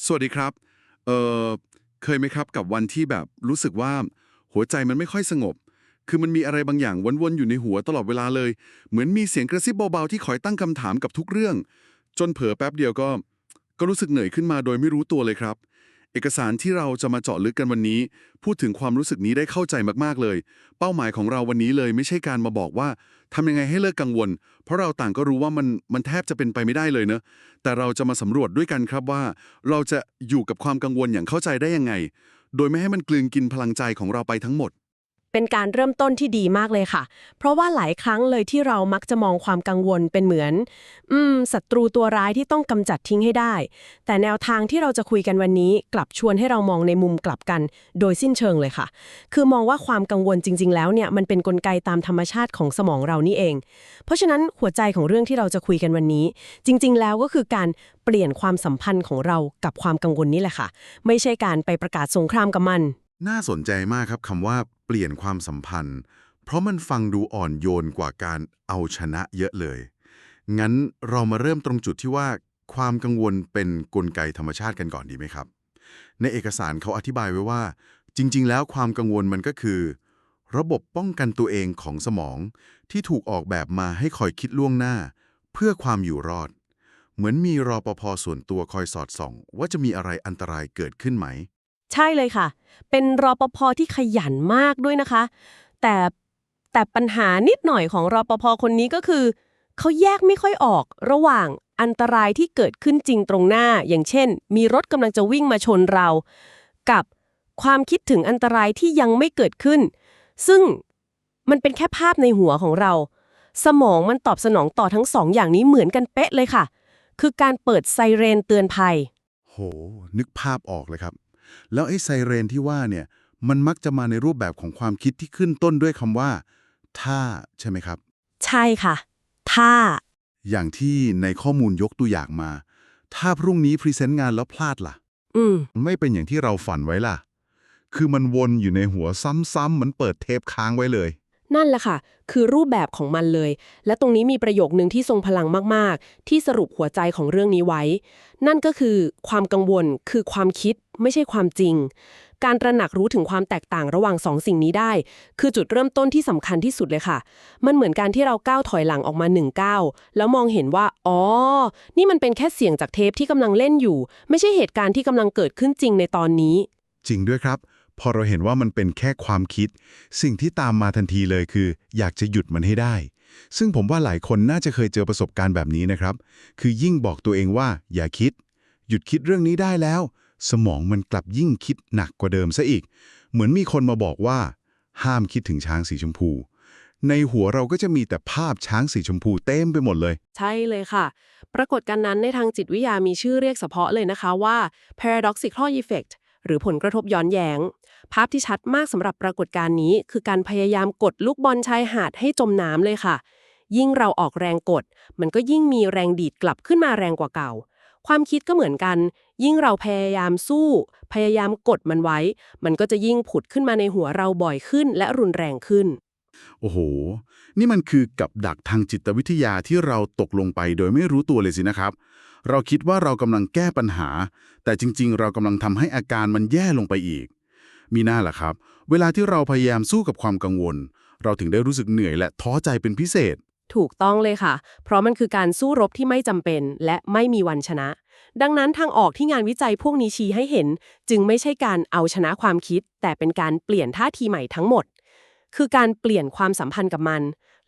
สวัสดีครับ เอ่อเคยไหมครับกับวันที่แบบรู้สึกว่าหัวใจมันไม่ค่อยสงบ คือมันมีอะไรบางอย่างวนๆอยู่ในหัวตลอดเวลาเลย เหมือนมีเสียงกระซิบเบาๆที่คอยตั้งคำถามกับทุกเรื่อง จนเผลอแป๊บเดียวก็ ก็รู้สึกเหนื่อยขึ้นมาโดยไม่รู้ตัวเลยครับ เอกสารที่เราจะมาเจาะลึกกันวันนี้ พูดถึงความรู้สึกนี้ได้เข้าใจมากๆเลย เป้าหมายของเราวันนี้เลยไม่ใช่การมาบอกว่าทำยังไงให้เลิกกังวล เพราะเราต่างก็รู้ว่ามันมันแทบจะเป็นไปไม่ได้เลยเนะแต่เราจะมาสำรวจด้วยกันครับว่า เราจะอยู่กับความกังวลอย่างเข้าใจได้ยังไง โดยไม่ให้มันกลืนกินพลังใจของเราไปทั้งหมด เป็นการเริ่มต้นที่ดีมากเลยค่ะ เพราะว่าหลายครั้งเลยที่เรามักจะมองความกังวลเป็นเหมือน อืมศัตรูตัวร้ายที่ต้องกำจัดทิ้งให้ได้ แต่แนวทางที่เราจะคุยกันวันนี้ กลับชวนให้เรามองในมุมกลับกัน โดยสิ้นเชิงเลยค่ะ คือมองว่าความกังวลจริง ๆ แล้วเนี่ยมันเป็นนกลไกตามธรรมชาติของสมองเรานี่เอง เพราะฉะนั้นหัวใจของเรื่องที่เราจะคุยกันวันนี้ จริง ๆ แล้วก็คือการเปลี่ยนความสัมพันธ์ของเรากับความกังวลนี่แหละค่ะ ไม่ใช่การไปประกาศสงครามกับมัน น่าสนใจมากครับคำว่า ลี่ยนความสัมพันธ์ เพราะมันฟังดูอ่อนโยนกว่าการเอาชนะเยอะเลย งั้นเรามาเริ่มตรงจุดที่ว่า ความกังวลเป็นกลไกธรรมชาติกันก่อนดีไหมครับ ในเอกสารเขาอธิบายไว้ว่า จริง ๆ แล้วความกังวลมันก็คือ ระบบป้องกันตัวเองของสมอง ที่ถูกออกแบบมาให้คอยคิดล่วงหน้า เพื่อความอยู่รอด เหมือนมีรอปภส่วนตัวคอยสอดส่อง ว่าจะมีอะไรอันตรายเกิดขึ้นไหม ใช่เลยค่ะ เป็นรปภที่ขยันมากด้วยนะคะ แต่แต่ปัญหานิดหน่อยของรปภคนนี้ก็คือ เขาแยกไม่ค่อยออกระหว่างอันตรายที่เกิดขึ้นจริงตรงหน้า อย่างเช่น มีรถกำลังจะวิ่งมาชนเรา กับความคิดถึงอันตรายที่ยังไม่เกิดขึ้น ซึ่งมันเป็นแค่ภาพในหัวของเรา สมองมันตอบสนองต่อทั้งสองอย่างนี้เหมือนกันเป๊ะเลยค่ะ คือการเปิดไซเรนเตือนภัย โห นึกภาพออกเลยครับ แล้วไอ้ไซเรนที่ว่าเนี่ยมันมักจะมาในรูปแบบของความคิดที่ขึ้นต้นด้วยคำว่า ถ้าใช่ไหมครับ ใช่ค่ะ ถ้า อย่างที่ในข้อมูลยกตัวอย่างมา ถ้าพรุ่งนี้พรีเซนต์งานแล้วพลาดล่ะ อืมมันไม่เป็นอย่างที่เราฝันไว้ล่ะ คือมันวนอยู่ในหัวซ้ำๆเหมือนเปิดเทปค้างไว้เลย นั่นแหละค่ะ คือรูปแบบของมันเลย และตรงนี้มีประโยคนึงที่ทรงพลังมาก ๆ ที่สรุปหัวใจของเรื่องนี้ไว้ นั่นก็คือความกังวล คือความคิด ไม่ใช่ความจริง การตระหนักรู้ถึงความแตกต่างระหว่างสองสิ่งนี้ได้ คือจุดเริ่มต้นที่สำคัญที่สุดเลยค่ะ มันเหมือนการที่เราก้าวถอยหลังออกมาหนึ่งก้าวแล้วมองเห็นว่า อ๋อ นี่มันเป็นแค่เสียงจากเทปที่กำลังเล่นอยู่ ไม่ใช่เหตุการณ์ที่กำลังเกิดขึ้นจริงในตอนนี้ จริงด้วยครับ พอเราเห็นว่ามันเป็นแค่ความคิด สิ่งที่ตามมาทันทีเลยคือ อยากจะหยุดมันให้ได้ ซึ่งผมว่าหลายคนน่าจะเคยเจอประสบการณ์แบบนี้นะครับ คือยิ่งบอกตัวเองว่า อย่าคิด หยุดคิดเรื่องนี้ได้แล้ว สมองมันกลับยิ่งคิดหนักกว่าเดิมซะอีก เหมือนมีคนมาบอกว่า ห้ามคิดถึงช้างสีชมพู ในหัวเราก็จะมีแต่ภาพช้างสีชมพูเต็มไปหมดเลย ใช่เลยค่ะ ปรากฏการณ์นั้นในทางจิตวิทยามีชื่อเรียกเฉพาะเลยนะคะว่า paradoxical effect หรือผลกระทบย้อนแยง้ง ภาพที่ชัดมากสำหรับปรากฏการณ์นี้ คือการพยายามกดลูกบอลชายหาดให้จมน้ำเลยค่ะ ยิ่งเราออกแรงกด มันก็ยิ่งมีแรงดีดกลับขึ้นมาแรงกว่าเก่า ความคิดก็เหมือนกัน ยิ่งเราพยายามสู้ พยายามกดมันไว้ มันก็จะยิ่งผุดขึ้นมาในหัวเราบ่อยขึ้น และรุนแรงขึ้น โอ้โห นี่มันคือกับดักทางจิตวิทยาที่เราตกลงไปโดยไม่รู้ตัวเลยสินะครับ เราคิดว่าเรากำลังแก้ปัญหา แต่จริง ๆ เรากำลังทำให้อาการมันแย่ลงไปอีก มีหน้าล่ะครับ เวลาที่เราพยายามสู้กับความกังวล เราถึงได้รู้สึกเหนื่อยและท้อใจเป็นพิเศษ ถูกต้องเลยค่ะ เพราะมันคือการสู้รบที่ไม่จำเป็น และไม่มีวันชนะ ดังนั้นทางออกที่งานวิจัยพวกนี้ชี้ให้เห็น จึงไม่ใช่การเอาชนะความคิด แต่เป็นการเปลี่ยนท่าทีใหม่ทั้งหมด คือการเปลี่ยนความสัมพันธ์กับมัน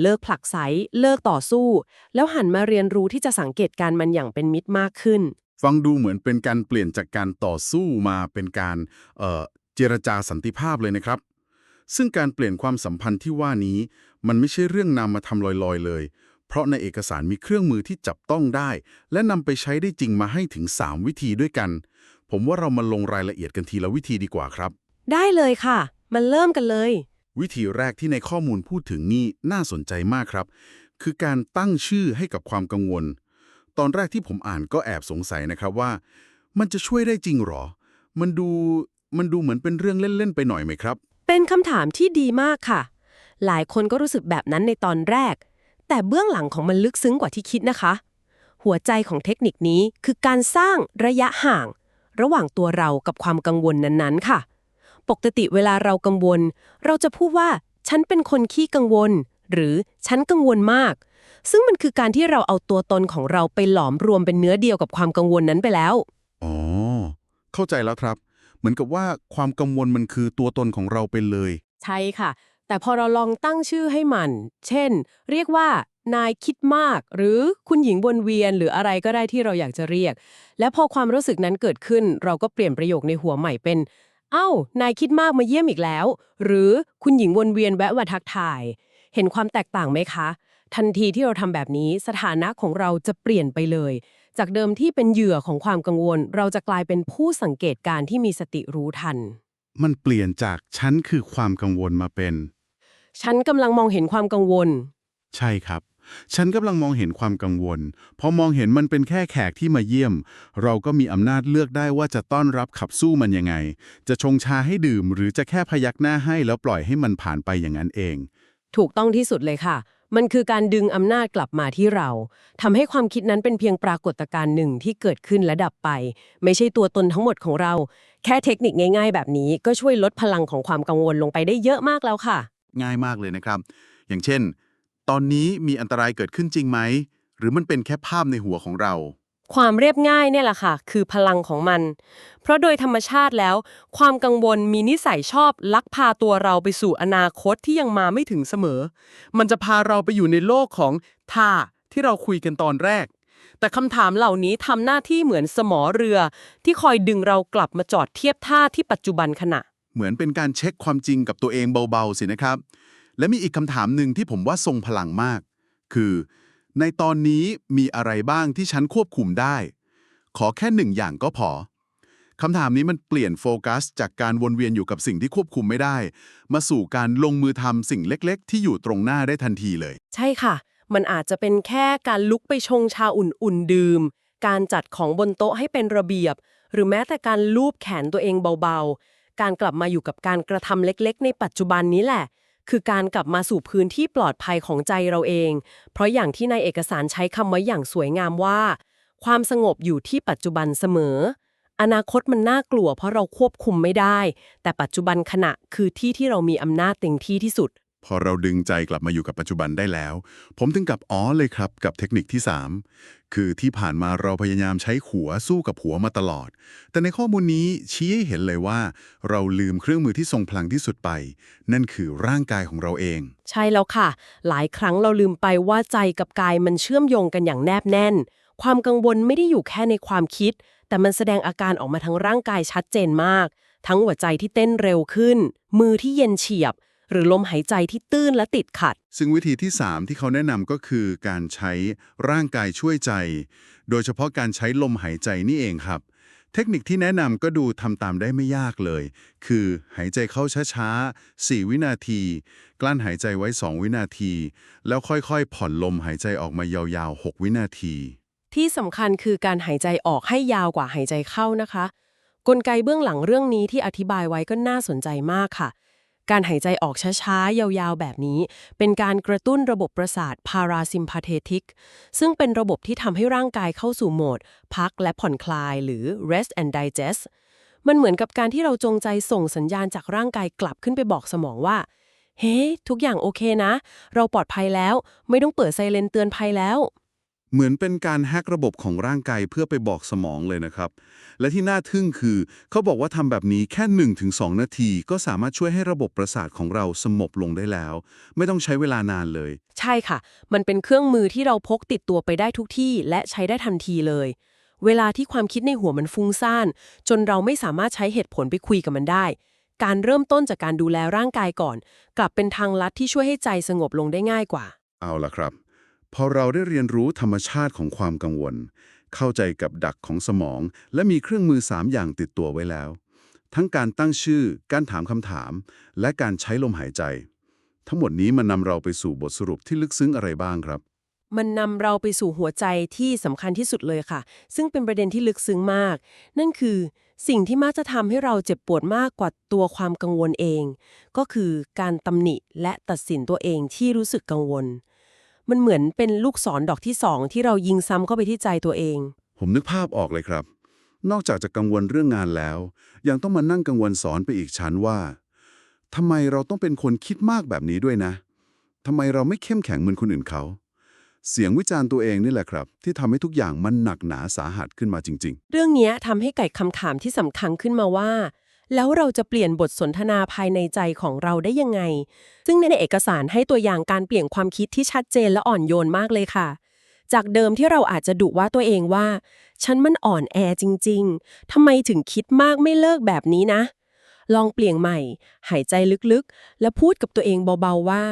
เลิกผลักไสเลิกต่อสู้ แล้วหันมาเรียนรู้ที่จะสังเกตการมันอย่างเป็นมิตรมากขึ้น ฟังดูเหมือนเป็นการเปลี่ยนจากการต่อสู้มาเป็นการเอ่อเจรจาสันติภาพเลยนะครับ ซึ่งการเปลี่ยนความสัมพันธ์ที่ว่านี้ มันไม่ใช่เรื่องนำมาทำลอยๆเลย เพราะในเอกสารมีเครื่องมือที่จับต้องได้ และนำไปใช้ได้จริงมาให้ถึง 3 วิธีด้วยกัน ผมว่าเรามาลงรายละเอียดกันทีละวิธีดีกว่าครับ ได้เลยค่ะ มันเริ่มกันเลย วิธีแรกที่ในข้อมูลพูดถึงนี่น่าสนใจมากครับ คือการตั้งชื่อให้กับความกังวล ตอนแรกที่ผมอ่านก็แอบสงสัยนะครับว่า มันจะช่วยได้จริงหรอ มันดูมันดูเหมือนเป็นเรื่องเล่น ๆ ไปหน่อยไหมครับ เป็นคำถามที่ดีมากค่ะ หลายคนก็รู้สึกแบบนั้นในตอนแรก แต่เบื้องหลังของมันลึกซึ้งกว่าที่คิดนะคะ หัวใจของเทคนิคนี้คือการสร้างระยะห่าง ระหว่างตัวเรากับความกังวลนั้นๆ ค่ะ ปกติเวลาเรากังวล เราจะพูดว่า ฉันเป็นคนขี้กังวล หรือฉันกังวลมาก ซึ่งมันคือการที่เราเอาตัวตนของเราไปหลอมรวมเป็นเนื้อเดียวกับความกังวลนั้นไปแล้วอ๋อเข้าใจแล้วครับ เหมือนกับว่าความกังวลมันคือตัวตนของเราไปเลย ใช่ค่ะ แต่พอเราลองตั้งชื่อให้มัน เช่น เรียกว่านายคิดมาก หรือคุณหญิงวนเวียนหรืออะไรก็ได้ที่เราอยากจะเรียก และพอความรู้สึกนั้นเกิดขึ้น เราก็เปลี่ยนประโยคในหัวใหม่เป็น เอ้า นายคิดมากมาเยี่ยมอีกแล้ว หรือคุณหญิงวนเวียนแวะมาทักทาย เห็นความแตกต่างไหมคะ ทันทีที่เราทำแบบนี้สถานะของเราจะเปลี่ยนไปเลย จากเดิมที่เป็นเหยื่อของความกังวล เราจะกลายเป็นผู้สังเกตการณ์ที่มีสติรู้ทัน มันเปลี่ยนจากฉันคือความกังวลมาเป็น ฉันกำลังมองเห็นความกังวล ใช่ครับ ฉันกำลังมองเห็นความกังวล พอมองเห็นมันเป็นแค่แขกที่มาเยี่ยม เราก็มีอำนาจเลือกได้ว่าจะต้อนรับขับสู้มันยังไง จะชงชาให้ดื่ม หรือจะแค่พยักหน้าให้แล้วปล่อยให้มันผ่านไปอย่างนั้นเอง ถูกต้องที่สุดเลยค่ะ มันคือการดึงอำนาจกลับมาที่เราทำให้ความคิดนั้นเป็นเพียงปรากฏการณ์หนึ่งที่เกิดขึ้นและดับไป ไม่ใช่ตัวตนทั้งหมดของเรา แค่เทคนิคง่าย ๆ แบบนี้ก็ช่วยลดพลังของความกังวลลงไปได้เยอะมากแล้วค่ะ ง่ายมากเลยนะครับ อย่างเช่น ตอนนี้มีอันตรายเกิดขึ้นจริงไหม หรือมันเป็นแค่ภาพในหัวของเรา ความเรียบง่ายเนี่ยแหละค่ะ คือพลังของมัน เพราะโดยธรรมชาติแล้ว ความกังวลมีนิสัยชอบลักพาตัวเราไปสู่อนาคตที่ยังมาไม่ถึงเสมอ มันจะพาเราไปอยู่ในโลกของท่าที่เราคุยกันตอนแรก แต่คำถามเหล่านี้ทำหน้าที่เหมือนสมอเรือ ที่คอยดึงเรากลับมาจอดเทียบท่าที่ปัจจุบันขณะ เหมือนเป็นการเช็คความจริงกับตัวเองเบาๆสินะครับ และมีอีกคำถามหนึ่งที่ผมว่าทรงพลังมาก คือ ในตอนนี้มีอะไรบ้างที่ฉันควบคุมได้ ขอแค่หนึ่งอย่างก็พอคำถามนี้มันเปลี่ยนโฟกัส จากการวนเวียนอยู่กับสิ่งที่ควบคุมไม่ได้ มาสู่การลงมือทำสิ่งเล็ก ๆ ที่อยู่ตรงหน้าได้ทันทีเลย ใช่ค่ะ มันอาจจะเป็นแค่การลุกไปชงชาอุ่นๆดื่ม การจัดของบนโต๊ะให้เป็นระเบียบ หรือแม้แต่การลูบแขนตัวเองเบาๆ การกลับมาอยู่กับการกระทำเล็ก ๆ ในปัจจุบันนี้แหละ คือการกลับมาสู่พื้นที่ปลอดภัยของใจเราเอง เพราะอย่างที่ในเอกสารใช้คำไว้อย่างสวยงามว่า ความสงบอยู่ที่ปัจจุบันเสมอ อนาคตมันน่ากลัวเพราะเราควบคุมไม่ได้ แต่ปัจจุบันขณะคือที่ที่เรามีอำนาจเต็มที่ที่สุด พอเราดึงใจกลับมาอยู่กับปัจจุบันได้แล้ว ผมถึงกับอ๋อเลยครับกับเทคนิคที่ 3 คือที่ผ่านมาเราพยายามใช้หัวสู้กับหัวมาตลอด แต่ในข้อมูลนี้ชี้ให้เห็นเลยว่า เราลืมเครื่องมือที่ทรงพลังที่สุดไป นั่นคือร่างกายของเราเอง ใช่แล้วค่ะ หลายครั้งเราลืมไปว่าใจกับกายมันเชื่อมโยงกันอย่างแนบแน่น ความกังวลไม่ได้อยู่แค่ในความคิด แต่มันแสดงอาการออกมาทั้งร่างกายชัดเจนมาก ทั้งหัวใจที่เต้นเร็วขึ้น มือที่เย็นเฉียบ หรือลมหายใจที่ตื้นและติดขัด ซึ่งวิธีที่ 3 ที่เขาแนะนำก็คือการใช้ร่างกายช่วยใจ โดยเฉพาะการใช้ลมหายใจนี่เองครับ เทคนิคที่แนะนำก็ดูทำตามได้ไม่ยากเลย คือหายใจเข้าช้าๆ 4 วินาที กลั้นหายใจไว้ 2 วินาที แล้วค่อยๆ ผ่อนลมหายใจออกมายาวๆ 6 วินาที ที่สำคัญคือการหายใจออกให้ยาวกว่าหายใจเข้านะคะกลไกเบื้องหลังเรื่องนี้ที่อธิบายไว้ก็น่าสนใจมากค่ะ การหายใจออกช้าๆ ยาวๆ แบบนี้ เป็นการกระตุ้นระบบประสาท parasympathetic ซึ่งเป็นระบบที่ทำให้ร่างกายเข้าสู่โหมด พักและผ่อนคลายหรือ rest and digest มันเหมือนกับการที่เราจงใจส่งสัญญาณจากร่างกายกลับขึ้นไปบอกสมองว่า เฮ้ทุกอย่างโอเคนะ เราปลอดภัยแล้ว ไม่ต้องเปิดไซเรนเตือนภัยแล้ว เหมือนเป็นการแฮกระบบของร่างกายเพื่อไปบอกสมองเลยนะครับ และที่น่าทึ่งคือ เขาบอกว่าทำแบบนี้แค่ 1-2 นาที ก็สามารถช่วยให้ระบบประสาทของเราสงบลงได้แล้ว ไม่ต้องใช้เวลานานเลย ใช่ค่ะ มันเป็นเครื่องมือที่เราพกติดตัวไปได้ทุกที่ และใช้ได้ทันทีเลย เวลาที่ความคิดในหัวมันฟุ้งซ่าน จนเราไม่สามารถใช้เหตุผลไปคุยกับมันได้ การเริ่มต้นจากการดูแลร่างกายก่อน กลับเป็นทางลัดที่ช่วยให้ใจสงบลงได้ง่ายกว่า เอาล่ะครับ พอเราได้เรียนรู้ธรรมชาติของความกังวล เข้าใจกับดักของสมอง และมีเครื่องมือ 3 อย่างติดตัวไว้แล้ว ทั้งการตั้งชื่อ การถามคำถาม และการใช้ลมหายใจ ทั้งหมดนี้มันนำเราไปสู่บทสรุปที่ลึกซึ้งอะไรบ้างครับ มันนำเราไปสู่หัวใจที่สำคัญที่สุดเลยค่ะ ซึ่งเป็นประเด็นที่ลึกซึ้งมาก นั่นคือ สิ่งที่มักจะทำให้เราเจ็บปวดมากกว่าตัวความกังวลเอง ก็คือการตำหนิและตัดสินตัวเองที่รู้สึกกังวล มันเหมือนเป็นลูกศรดอกที่สองที่เรายิงซ้ำเข้าไปที่ใจตัวเอง ผมนึกภาพออกเลยครับ นอกจากจะกังวลเรื่องงานแล้ว ยังต้องมานั่งกังวลสอนไปอีกชั้นว่าทำไมเราต้องเป็นคนคิดมากแบบนี้ด้วยนะทำไมเราไม่เข้มแข็งเหมือนคนอื่นเขา เสียงวิจารณ์ตัวเองนี่แหละครับ ที่ทำให้ทุกอย่างมันหนักหนาสาหัสขึ้นมาจริงเรื่องเนี้ยทำให้ไก่คำถามที่สำคัญขึ้นมาว่า แล้วเราจะเปลี่ยนบทสนทนาภายในใจของเราได้ยังไง ซึ่งในเอกสารให้ตัวอย่างการเปลี่ยนความคิดที่ชัดเจนและอ่อนโยนมากเลยค่ะ จากเดิมที่เราอาจจะดุว่าตัวเองว่า ฉันมันอ่อนแอจริง ๆทำไมถึงคิดมากไม่เลิกแบบนี้นะ ลองเปลี่ยนใหม่ หายใจลึกๆ และพูดกับตัวเองเบาๆว่า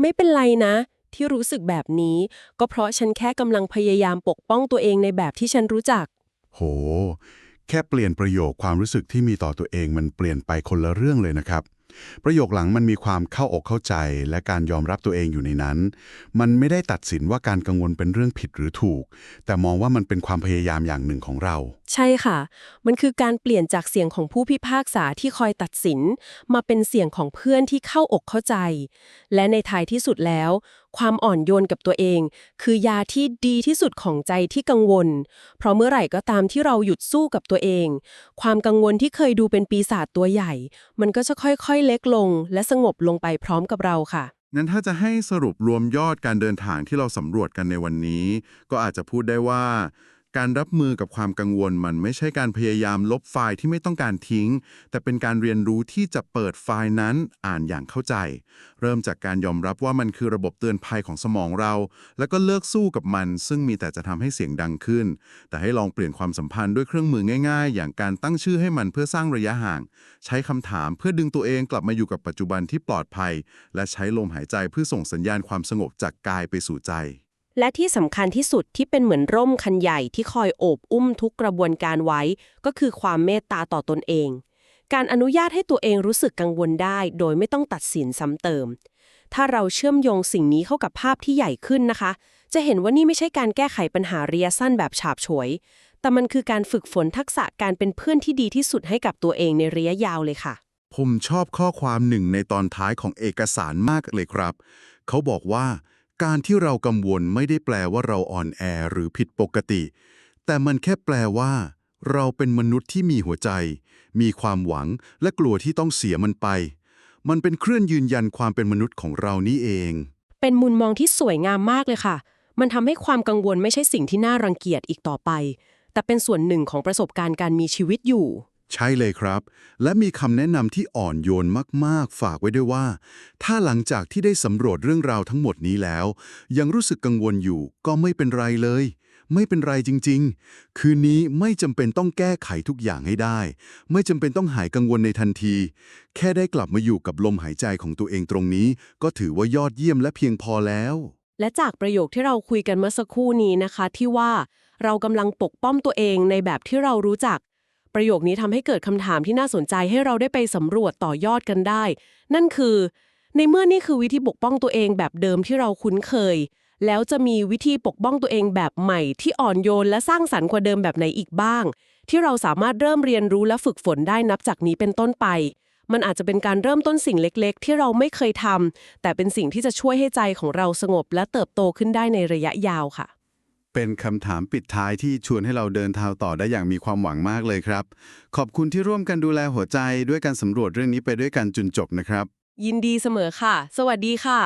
ไม่เป็นไรนะที่รู้สึกแบบนี้ ก็เพราะฉันแค่กำลังพยายามปกป้องตัวเองในแบบที่ฉันรู้จัก โห แค่เปลี่ยนประโยคความรู้สึกที่มีต่อตัวเองมันเปลี่ยนไปคนละเรื่องเลยนะครับ ประโยคหลังมันมีความเข้าอกเข้าใจ และการยอมรับตัวเองอยู่ในนั้น มันไม่ได้ตัดสินว่าการกังวลเป็นเรื่องผิดหรือถูก แต่มองว่ามันเป็นความพยายามอย่างหนึ่งของเรา ใช่ค่ะ มันคือการเปลี่ยนจากเสียงของผู้พิพากษาที่คอยตัดสิน มาเป็นเสียงของเพื่อนที่เข้าอกเข้าใจ และในท้ายที่สุดแล้ว ความอ่อนโยนกับตัวเอง คือยาที่ดีที่สุดของใจที่กังวล เพราะเมื่อไหร่ก็ตามที่เราหยุดสู้กับตัวเอง ความกังวลที่เคยดูเป็นปีศาจตัวใหญ่ มันก็จะค่อยๆเล็กลง และสงบลงไปพร้อมกับเราค่ะงั้นถ้าจะให้สรุปรวมยอดการเดินทางที่เราสำรวจกันในวันนี้ ก็อาจจะพูดได้ว่า การรับมือกับความกังวลมันไม่ใช่การพยายามลบไฟล์ที่ไม่ต้องการทิ้ง แต่เป็นการเรียนรู้ที่จะเปิดไฟล์นั้นอ่านอย่างเข้าใจ เริ่มจากการยอมรับว่ามันคือระบบเตือนภัยของสมองเรา แล้วก็เลิกสู้กับมัน ซึ่งมีแต่จะทำให้เสียงดังขึ้น แต่ให้ลองเปลี่ยนความสัมพันธ์ด้วยเครื่องมือง่าย ๆ อย่างการตั้งชื่อให้มันเพื่อสร้างระยะห่าง ใช้คำถามเพื่อดึงตัวเองกลับมาอยู่กับปัจจุบันที่ปลอดภัย และใช้ลมหายใจเพื่อส่งสัญญาณความสงบจากกายไปสู่ใจ และที่สำคัญที่สุดที่เป็นเหมือนร่มคันใหญ่ที่คอยโอบอุ้มทุกกระบวนการไว้ ก็คือความเมตตาต่อตนเอง การอนุญาตให้ตัวเองรู้สึกกังวลได้ โดยไม่ต้องตัดสินซ้ำเติม ถ้าเราเชื่อมโยงสิ่งนี้เข้ากับภาพที่ใหญ่ขึ้นนะคะ จะเห็นว่านี่ไม่ใช่การแก้ไขปัญหาระยะสั้นแบบฉาบฉวย แต่มันคือการฝึกฝนทักษะการเป็นเพื่อนที่ดีที่สุดให้กับตัวเองในระยะยาวเลยค่ะ ผมชอบข้อความหนึ่งในตอนท้ายของเอกสารมากเลยครับ เขาบอกว่า การที่เรากังวลไม่ได้แปลว่าเราอ่อนแอหรือผิดปกติ แต่มันแค่แปลว่า เราเป็นมนุษย์ที่มีหัวใจ มีความหวังและกลัวที่ต้องเสียมันไป มันเป็นเครื่องยืนยันความเป็นมนุษย์ของเรานี่เอง เป็นมุมมองที่สวยงามมากเลยค่ะ มันทำให้ความกังวลไม่ใช่สิ่งที่น่ารังเกียจอีกต่อไป แต่เป็นส่วนหนึ่งของประสบการณ์การมีชีวิตอยู่ ใช่เลยครับ และมีคำแนะนำที่อ่อนโยนมาก ๆ ฝากไว้ด้วยว่า ถ้าหลังจากที่ได้สำรวจเรื่องราวทั้งหมดนี้แล้ว ยังรู้สึกกังวลอยู่ก็ไม่เป็นไรเลย ไม่เป็นไรจริง ๆ คืนนี้ไม่จำเป็นต้องแก้ไขทุกอย่างให้ได้ ไม่จำเป็นต้องหายกังวลในทันที แค่ได้กลับมาอยู่กับลมหายใจของตัวเองตรงนี้ ก็ถือว่ายอดเยี่ยมและเพียงพอแล้ว และจากประโยคที่เราคุยกันเมื่อสักครู่นี้นะคะที่ว่า เรากำลังปกป้องตัวเองในแบบที่เรารู้จัก ประโยคนี้ทำให้เกิดคำถามที่น่าสนใจให้เราได้ไปสำรวจต่อยอดกันได้ นั่นคือ ในเมื่อนี่คือวิธีปกป้องตัวเองแบบเดิมที่เราคุ้นเคย แล้วจะมีวิธีปกป้องตัวเองแบบใหม่ที่อ่อนโยนและสร้างสรรค์กว่าเดิมแบบไหนอีกบ้าง ที่เราสามารถเริ่มเรียนรู้และฝึกฝนได้นับจากนี้เป็นต้นไป มันอาจจะเป็นการเริ่มต้นสิ่งเล็กๆ ที่เราไม่เคยทำแต่เป็นสิ่งที่จะช่วยให้ใจของเราสงบและเติบโตขึ้นได้ในระยะยาวค่ะ เป็นคำถามปิดท้ายที่ชวนให้เราเดินทางต่อได้อย่างมีความหวังมากเลยครับ ขอบคุณที่ร่วมกันดูแลหัวใจด้วยการสำรวจเรื่องนี้ไปด้วยกันจนจบนะครับ ยินดีเสมอค่ะ สวัสดีค่ะ